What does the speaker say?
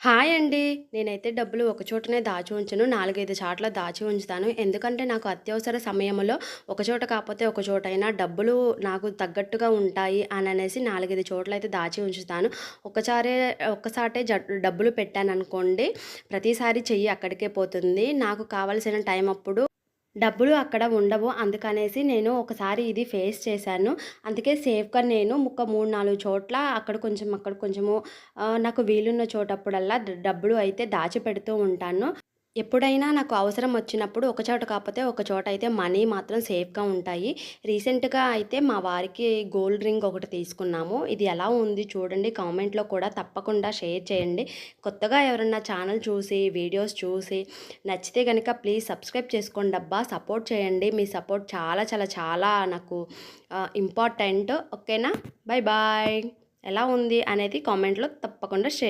Hi అండి. నేనైతే డబ్బులు ఒక చోటనే దాచి ఉంచను. 4, 5 చాట్ల దాచి ఉంచుతాను. ఎందుకంటే నాకు అత్యవసర సమయంలో ఒక చోట కాకపోతే ఒక చోట అయినా డబ్బులు నాకు తగ్గట్టుగా ఉంటాయి అని అనేసి నాలుగైదు చోట్ల అయితే దాచి ఉంచుతాను. ఒకసారే ఒక్కసాటే జ డబ్బులు పెట్టాననుకోండి, ప్రతిసారి చెయ్యి అక్కడికే పోతుంది. నాకు కావలసిన టైం అప్పుడు డబ్బులు అక్కడ ఉండవు. అందుకనేసి నేను ఒకసారి ఇది ఫేస్ చేశాను. అందుకే సేఫ్‌గా నేను ముక్క మూడు నాలుగు చోట్ల అక్కడ కొంచెం, అక్కడ కొంచెము నాకు వీలున్న చోటప్పుడల్లా డబ్బులు అయితే దాచిపెడుతూ ఉంటాను. ఎప్పుడైనా నాకు అవసరం వచ్చినప్పుడు ఒక చోట కాకపోతే ఒక చోట అయితే మనీ మాత్రం సేఫ్‌గా ఉంటాయి. రీసెంట్‌గా అయితే మా వారికి గోల్డ్ రింగ్ ఒకటి తీసుకున్నాము. ఇది ఎలా ఉంది చూడండి. కామెంట్‌లో కూడా తప్పకుండా షేర్ చేయండి. కొత్తగా ఎవరన్నా ఛానల్ చూసి, వీడియోస్ చూసి నచ్చితే కనుక ప్లీజ్ సబ్స్క్రైబ్ చేసుకోండి అబ్బా సపోర్ట్ చేయండి. మీ సపోర్ట్ చాలా చాలా చాలా నాకు ఇంపార్టెంట్. ఓకేనా? Bye bye. ఎలా ఉంది అనేది కామెంట్‌లో తప్పకుండా షేర్